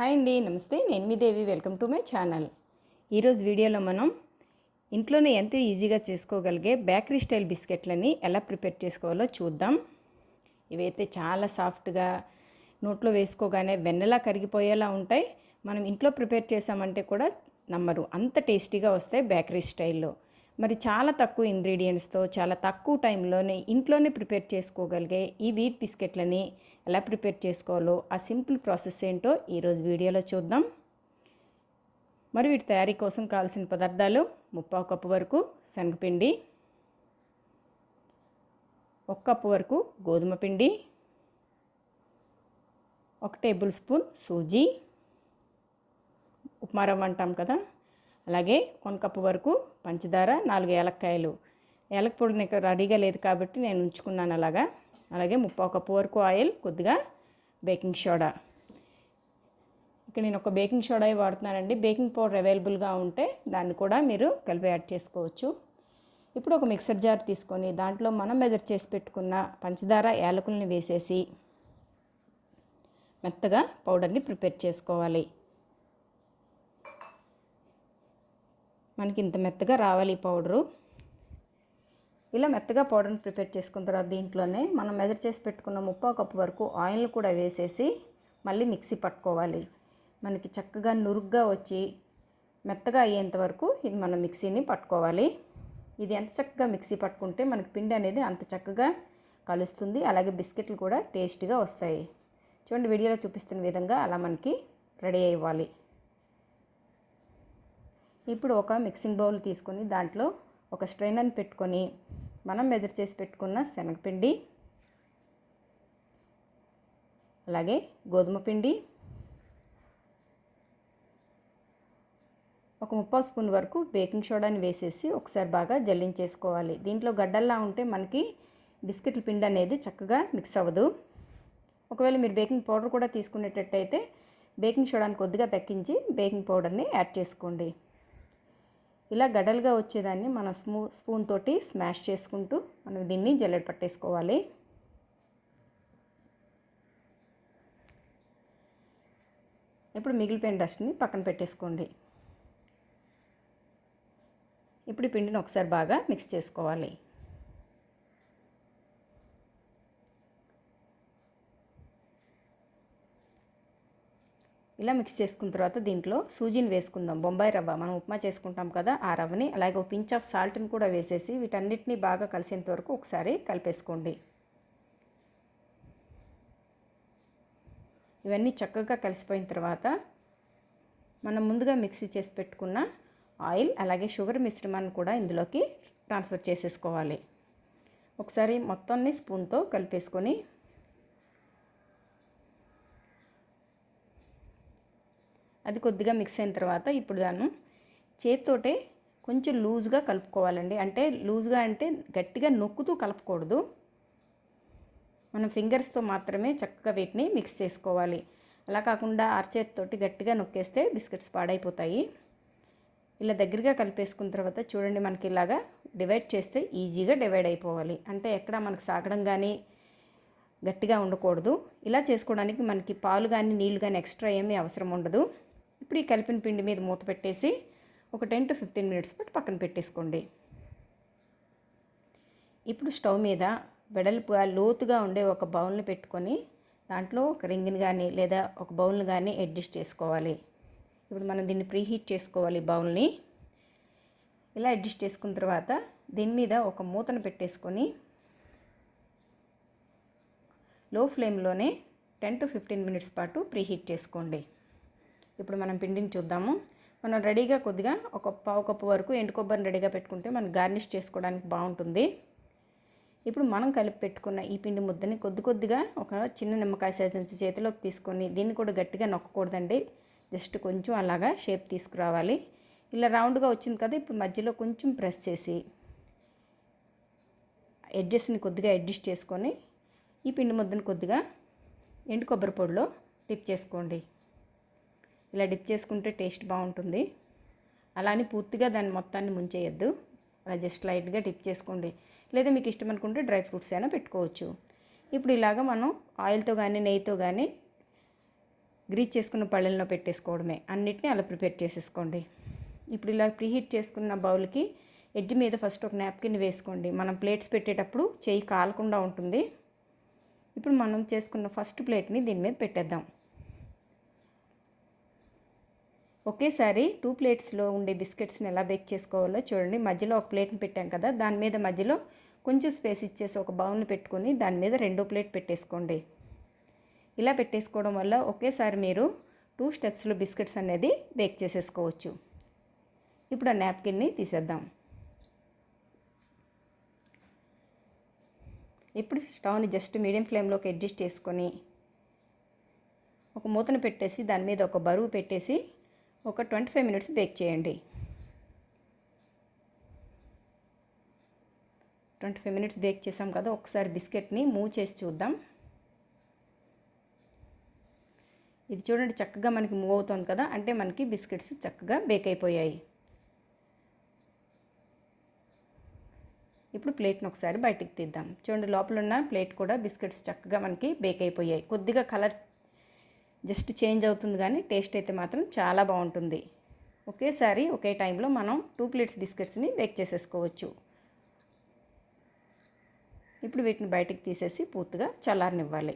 Hi అండి నమస్తే. నేను మీ Devi. Welcome to my channel. ఈరోజు వీడియోలో మనం ఇంట్లోనే ఎంతో ఈజీగా చేసుకోగలిగే బేకరీ స్టైల్ బిస్కెట్లని ఎలా ప్రిపేర్ చేసుకోవాలో చూద్దాం. ఇవైతే చాలా సాఫ్ట్గా నోట్లో వేసుకోగానే వెన్నెలా కరిగిపోయేలా ఉంటాయి. మనం ఇంట్లో ప్రిపేర్ చేసామంటే కూడా నమ్మరు. అంత టేస్టీగా వస్తాయి బేకరీ స్టైల్లో. మరి చాలా తక్కువ ఇంగ్రీడియంట్స్తో చాలా తక్కువ టైంలోనే ఇంట్లోనే ప్రిపేర్ చేసుకోగలిగే ఈ వీట్ బిస్కెట్లని ఎలా ప్రిపేర్ చేసుకోవాలో ఆ సింపుల్ ప్రాసెస్ ఏంటో ఈరోజు వీడియోలో చూద్దాం. మరి వీటి తయారీ కోసం కావాల్సిన పదార్థాలు ముప్పావు కప్పు వరకు శనగపిండి ఒక కప్పు వరకు గోధుమ పిండి ఒక టేబుల్ స్పూన్ సూజీ ఉప్మా రవ్వ అంటాం కదా అలాగే వన్ కప్పు వరకు పంచదార నాలుగు ఏలక్కాయలు. ఏలక పొడి నీకు రెడీగా లేదు కాబట్టి నేను ఉంచుకున్నాను అలాగా. అలాగే ముప్పావు కప్పు వరకు ఆయిల్ కొద్దిగా బేకింగ్ సోడా. ఇక్కడ నేను ఒక బేకింగ్ సోడా వాడుతున్నానండి. బేకింగ్ పౌడర్ అవైలబుల్గా ఉంటే దాన్ని కూడా మీరు కలిపి యాడ్ చేసుకోవచ్చు. ఇప్పుడు ఒక మిక్సర్ జార్ తీసుకొని దాంట్లో మనం మెదర్ చేసి పెట్టుకున్న పంచదార యాలకుల్ని వేసేసి మెత్తగా పౌడర్ని ప్రిపేర్ చేసుకోవాలి. మనకి ఇంత మెత్తగా రావాలి ఈ పౌడరు. ఇలా మెత్తగా పౌడర్ని ప్రిపేర్ చేసుకున్న తర్వాత దీంట్లోనే మనం మెజర్ చేసి పెట్టుకున్న ముప్పావు కప్పు వరకు ఆయిల్ కూడా వేసేసి మళ్ళీ మిక్సీ పట్టుకోవాలి. మనకి చక్కగా నురుగ్గా వచ్చి మెత్తగా అయ్యేంత వరకు ఇది మనం మిక్సీని పట్టుకోవాలి. ఇది ఎంత చక్కగా మిక్సీ పట్టుకుంటే మనకి పిండి అనేది అంత చక్కగా కలుస్తుంది. అలాగే బిస్కెట్లు కూడా టేస్ట్గా వస్తాయి. చూడండి వీడియోలో చూపిస్తున్న విధంగా అలా మనకి రెడీ అవ్వాలి ఇప్పుడు ఒక మిక్సింగ్ బౌల్ తీసుకొని దాంట్లో ఒక స్ట్రైనర్ని పెట్టుకొని మనం మెదర్ చేసి పెట్టుకున్న శనగపిండి అలాగే గోధుమ పిండి ఒక ముప్పై స్పూన్ వరకు బేకింగ్ సోడాని వేసేసి ఒకసారి బాగా జల్లించేసుకోవాలి. దీంట్లో గడ్డల్లా ఉంటే మనకి బిస్కెట్ల పిండి అనేది చక్కగా మిక్స్ అవ్వదు. ఒకవేళ మీరు బేకింగ్ పౌడర్ కూడా తీసుకునేటట్టయితే బేకింగ్ సోడాని కొద్దిగా తగ్గించి బేకింగ్ పౌడర్ని యాడ్ చేసుకోండి. ఇలా గడలుగా వచ్చేదాన్ని మన స్మూ స్పూన్ తోటి స్మాష్ చేసుకుంటూ మనం దీన్ని జల్లెడ పట్టేసుకోవాలి. ఇప్పుడు మిగిలిపోయిన డస్ట్ని పక్కన పెట్టేసుకోండి. ఇప్పుడు ఈ పిండిని ఒకసారి బాగా మిక్స్ చేసుకోవాలి. ఇలా మిక్స్ చేసుకున్న తర్వాత దీంట్లో సూజీని వేసుకుందాం. బొంబాయి రవ్వ మనం ఉప్మా చేసుకుంటాం కదా ఆ రవ్వని. అలాగే ఒక పించ్ ఆఫ్ సాల్ట్ని కూడా వేసేసి వీటన్నిటిని బాగా కలిసేంత వరకు ఒకసారి కలిపేసుకోండి. ఇవన్నీ చక్కగా కలిసిపోయిన తర్వాత మనం ముందుగా మిక్సీ చేసి పెట్టుకున్న ఆయిల్ అలాగే షుగర్ మిశ్రమాన్ని కూడా ఇందులోకి ట్రాన్స్ఫర్ చేసేసుకోవాలి. ఒకసారి మొత్తాన్ని స్పూన్తో కలిపేసుకొని అది కొద్దిగా మిక్స్ అయిన తర్వాత ఇప్పుడు దాన్ని చేతితోటే కొంచెం లూజ్గా కలుపుకోవాలండి. అంటే లూజ్గా అంటే గట్టిగా నొక్కుతూ కలపకూడదు. మనం ఫింగర్స్తో మాత్రమే చక్కగా వీటిని మిక్స్ చేసుకోవాలి. అలా కాకుండా అరచేతితోటి గట్టిగా నొక్కేస్తే బిస్కెట్స్ పాడైపోతాయి. ఇలా దగ్గరగా కలిపేసుకున్న తర్వాత చూడండి మనకి ఇలాగా డివైడ్ చేస్తే ఈజీగా డివైడ్ అయిపోవాలి. అంటే ఎక్కడ మనకు సాగడం కానీ గట్టిగా ఉండకూడదు. ఇలా చేసుకోవడానికి మనకి పాలు కానీ నీళ్ళు కానీ ఎక్స్ట్రా ఏమీ అవసరం ఉండదు. ఇప్పుడు ఈ కలిపిన పిండి మీద మూత పెట్టేసి ఒక టెన్ టు ఫిఫ్టీన్ మినిట్స్ పాటు పక్కన పెట్టేసుకోండి. ఇప్పుడు స్టవ్ మీద వెడల్పుగా లోతుగా ఉండే ఒక బౌల్ని పెట్టుకొని దాంట్లో ఒక రింగ్ని కానీ లేదా ఒక బౌల్ని కానీ అడ్జస్ట్ చేసుకోవాలి. ఇప్పుడు మనం దీన్ని ప్రీహీట్ చేసుకోవాలి బౌల్ని. ఇలా అడ్జస్ట్ చేసుకున్న తర్వాత దీని మీద ఒక మూతను పెట్టేసుకొని లో ఫ్లేమ్లోనే టెన్ టు ఫిఫ్టీన్ మినిట్స్ పాటు ప్రీహీట్ చేసుకోండి. ఇప్పుడు మనం పిండిని చూద్దాము. మనం రెడీగా కొద్దిగా ఒక పావు కప్పు వరకు ఎండు కొబ్బరిని రెడీగా పెట్టుకుంటే మనం గార్నిష్ చేసుకోవడానికి బాగుంటుంది. ఇప్పుడు మనం కలిపి పెట్టుకున్న ఈ పిండి ముద్దని కొద్ది కొద్దిగా ఒక చిన్న నిమ్మకాయ సైజెన్స్ చేతిలోకి తీసుకొని దీన్ని కూడా గట్టిగా నొక్కకూడదండి. జస్ట్ కొంచెం అలాగా షేప్ తీసుకురావాలి. ఇలా రౌండ్గా వచ్చింది కదా ఇప్పుడు మధ్యలో కొంచెం ప్రెస్ చేసి ఎడ్జెస్ని కొద్దిగా అడ్జస్ట్ చేసుకొని ఈ పిండి ముద్దను కొద్దిగా ఎండు కొబ్బరి పొడిలో డిప్ చేసుకోండి. ఇలా డిప్ చేసుకుంటే టేస్ట్ బాగుంటుంది. అలా అని పూర్తిగా దాన్ని మొత్తాన్ని ముంచేయద్దు. అలా జస్ట్ లైట్గా డిప్ చేసుకోండి. లేదా మీకు ఇష్టం అనుకుంటే డ్రై ఫ్రూట్స్ అయినా పెట్టుకోవచ్చు. ఇప్పుడు ఇలాగ మనం ఆయిల్తో కానీ నెయ్యితో కానీ గ్రీజ్ చేసుకున్న పళ్ళెల్లో పెట్టేసుకోవడమే. అన్నిటినీ అలా ప్రిపేర్ చేసేసుకోండి. ఇప్పుడు ఇలా ప్రీహీట్ చేసుకున్న బౌల్కి ఎడ్జ్ మీద ఫస్ట్ ఒక నాప్కిన్ వేసుకోండి. మనం ప్లేట్స్ పెట్టేటప్పుడు చేయి కాలకుండా ఉంటుంది. ఇప్పుడు మనం చేసుకున్న ఫస్ట్ ప్లేట్ని దీని మీద పెట్టేద్దాం. ఒకేసారి టూ ప్లేట్స్లో ఉండే బిస్కెట్స్ని ఎలా బేక్ చేసుకోవాలో చూడండి. మధ్యలో ఒక ప్లేట్ని పెట్టాం కదా దాని మీద మధ్యలో కొంచెం స్పేస్ ఇచ్చేసి ఒక బౌల్ని పెట్టుకొని దాని మీద రెండో ప్లేట్ పెట్టేసుకోండి. ఇలా పెట్టేసుకోవడం వల్ల ఒకేసారి మీరు టూ స్టెప్స్లో బిస్కెట్స్ అనేది బేక్ చేసేసుకోవచ్చు. ఇప్పుడు ఆ నాప్కిన్ని తీసేద్దాం. ఇప్పుడు స్టవ్ని జస్ట్ మీడియం ఫ్లేమ్లోకి అడ్జస్ట్ చేసుకొని ఒక మూతను పెట్టేసి దాని మీద ఒక బరువు పెట్టేసి ఒక ట్వంటీ ఫైవ్ మినిట్స్ బేక్ చేయండి. ట్వంటీ ఫైవ్ మినిట్స్ బేక్ చేసాం కదా ఒకసారి బిస్కెట్ని మూవ్ చేసి చూద్దాం. ఇది చూడండి చక్కగా మనకి మూవ్ అవుతుంది కదా అంటే మనకి బిస్కెట్స్ చక్కగా బేక్ అయిపోయాయి. ఇప్పుడు ప్లేట్ని ఒకసారి బయటికి తీద్దాం. చూడండి లోపల ఉన్న ప్లేట్ కూడా బిస్కెట్స్ చక్కగా మనకి బేక్ అయిపోయాయి. కొద్దిగా కలర్ జస్ట్ చేంజ్ అవుతుంది కానీ టేస్ట్ అయితే మాత్రం చాలా బాగుంటుంది. ఒకేసారి ఒకే టైంలో మనం టూ ప్లేట్స్ బిస్కెట్స్ని బేక్ చేసేసుకోవచ్చు. ఇప్పుడు వీటిని బయటికి తీసేసి పూర్తిగా చల్లారనివ్వాలి.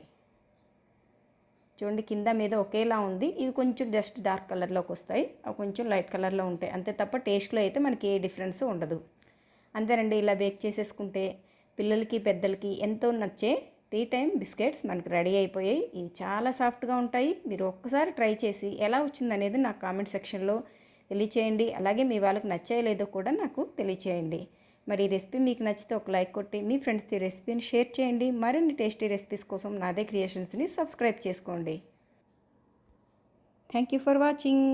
చూడండి కింద మీద ఒకేలా ఉంది. ఇవి కొంచెం జస్ట్ డార్క్ కలర్లోకి వస్తాయి. అవి కొంచెం లైట్ కలర్లో ఉంటాయి. అంతే తప్ప టేస్ట్లో అయితే మనకి ఏ డిఫరెన్స్ ఉండదు. అంతేనండి ఇలా బేక్ చేసేసుకుంటే పిల్లలకి పెద్దలకి ఎంతో నచ్చే టీ టైం బిస్కెట్స్ మనకి రెడీ అయిపోయాయి. ఇవి చాలా సాఫ్ట్గా ఉంటాయి. మీరు ఒక్కసారి ట్రై చేసి ఎలా వచ్చిందనేది నాకు కామెంట్ సెక్షన్లో తెలియచేయండి. అలాగే మీ వాళ్ళకి నచ్చాయలేదో కూడా నాకు తెలియచేయండి. మరి ఈ రెసిపీ మీకు నచ్చితే ఒక లైక్ కొట్టి మీ ఫ్రెండ్స్కి రెసిపీని షేర్ చేయండి. మరిన్ని టేస్టీ రెసిపీస్ కోసం నాదే క్రియేషన్స్ని సబ్స్క్రైబ్ చేసుకోండి. Thank you for watching.